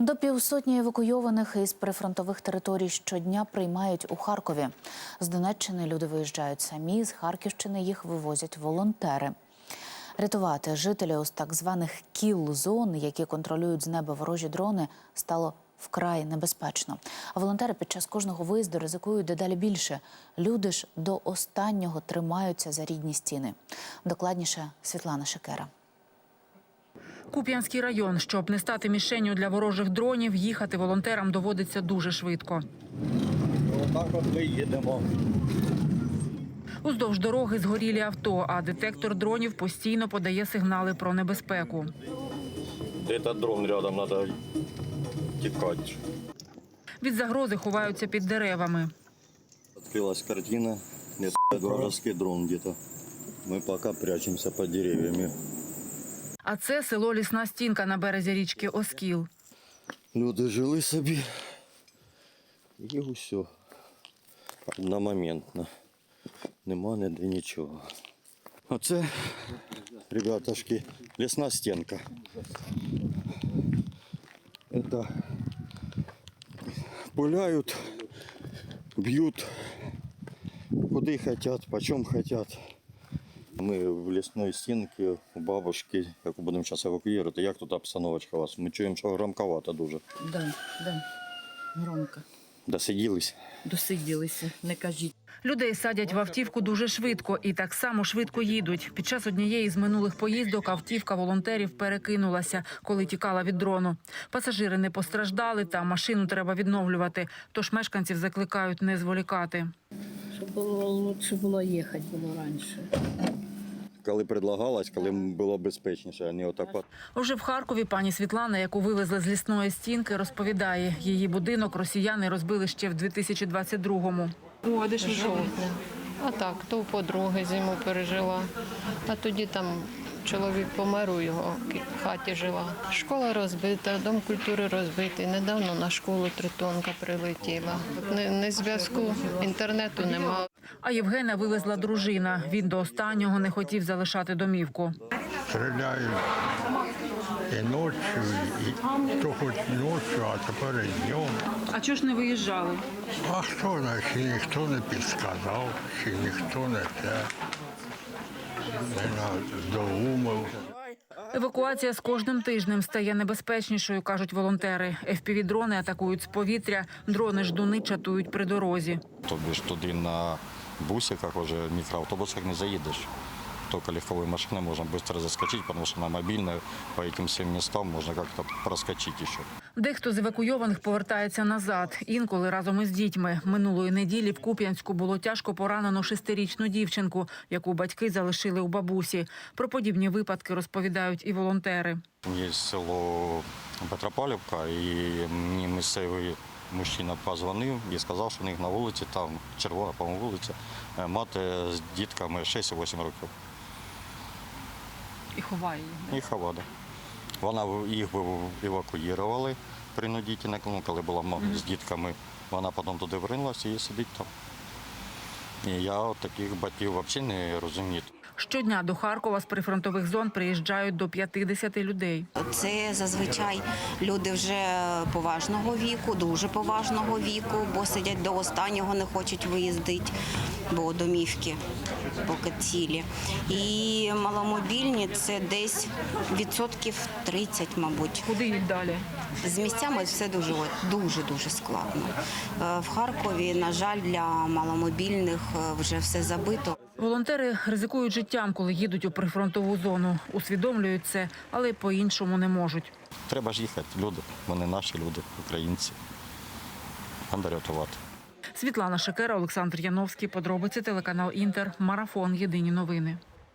До півсотні евакуйованих із прифронтових територій щодня приймають у Харкові. З Донеччини люди виїжджають самі, з Харківщини їх вивозять волонтери. Рятувати жителів з так званих кіл-зон, які контролюють з неба ворожі дрони, стало вкрай небезпечно. А волонтери під час кожного виїзду ризикують дедалі більше. Люди ж до останнього тримаються за рідні стіни. Докладніше Світлана Шикера. Куп'янський район, щоб не стати мішенню для ворожих дронів, їхати волонтерам доводиться дуже швидко. Отак от ми їдемо. Уздовж дороги згорілі авто, а детектор дронів постійно подає сигнали про небезпеку. Этот дрон рядом, треба тікати. Від загрози ховаються під деревами. Открылась картина, нет, вражеский дрон где-то. Мы пока прячемся под деревьями. А це село Лісна стінка на березі річки Оскіл. Люди жили собі. І усе. Одномоментно. Нема ніде нічого. Оце, ребятушки, лісна стінка. Это пуляют, бьют, куди хотят, почем хотят. Ми в лісної стінці у бабушки, яку будемо зараз евакуювати. Як тут обстановочка у вас? Ми чуємо, що громковато дуже. Да, да. Громко. Досиділись. Досиділися, не кажіть. Людей садять в автівку дуже швидко і так само швидко їдуть. Під час однієї з минулих поїздок автівка волонтерів перекинулася, коли тікала від дрону. Пасажири не постраждали, та машину треба відновлювати. Тож мешканців закликають не зволікати. Щоб було лучше було їхати було раніше. Коли предлагалось, коли було безпечніше, а не отак от. Уже в Харкові пані Світлана, яку вивезли з лісної стінки, розповідає, її будинок росіяни розбили ще в 2022-му. О, а де ж ви. А так, то у подруги зиму пережила. А тоді там чоловік помер у його хаті жила. Школа розбита, дом культури розбитий. Недавно на школу тритонка прилетіла. Не, не зв'язку, інтернету нема. А Євгена вивезла дружина. Він до останнього не хотів залишати домівку. Стріляють і ночі, і то хоч ночі, а тепер і днем. А чого ж не виїжджали? А хто знає, чи ніхто не підсказав, чи ніхто не те, не надоумив. Евакуація з кожним тижнем стає небезпечнішою, кажуть волонтери. ФПВ-дрони атакують з повітря, дрони-ждуни чатують при дорозі. Тобі ж туди на бусиках, уже микроавтобусах не заедешь. Только легковой машиной можно быстро заскочить, потому что на мобильной по этим всем местам можно как-то проскочить еще. Дехто з евакуйованих повертається назад. Інколи разом із дітьми. Минулої неділі в Куп'янську було тяжко поранено шестирічну дівчинку, яку батьки залишили у бабусі. Про подібні випадки розповідають і волонтери. Є село Петропавлівка, і мені місцевий мужчина позвонив і сказав, що у них на вулиці, там червона, по-моєму, вулиця, е, мати з дітками 6-8 років. І ховає їх. І хавада. Вона їх евакуювали принудительно, ну, коли була з дітками. Вона потім туди вринулася і сидить там. І я таких батьків взагалі не розумію. Щодня до Харкова з прифронтових зон приїжджають до 50 людей. Це зазвичай люди вже поважного віку, дуже поважного віку, бо сидять до останнього, не хочуть виїздити, бо домівки поки цілі. І маломобільні це десь відсотків 30, мабуть. Куди їх далі? З місцями все дуже дуже дуже складно. Е, В Харкові, на жаль, для маломобільних е, вже все забито. Волонтери ризикують життям, коли їдуть у прифронтову зону. Усвідомлюють це, але по-іншому не можуть. Треба ж їхати, люди. Вони наші люди, українці. Треба рятувати. Світлана Шекера, Олександр Яновський. Подробиці телеканал Інтер. Марафон. Єдині новини.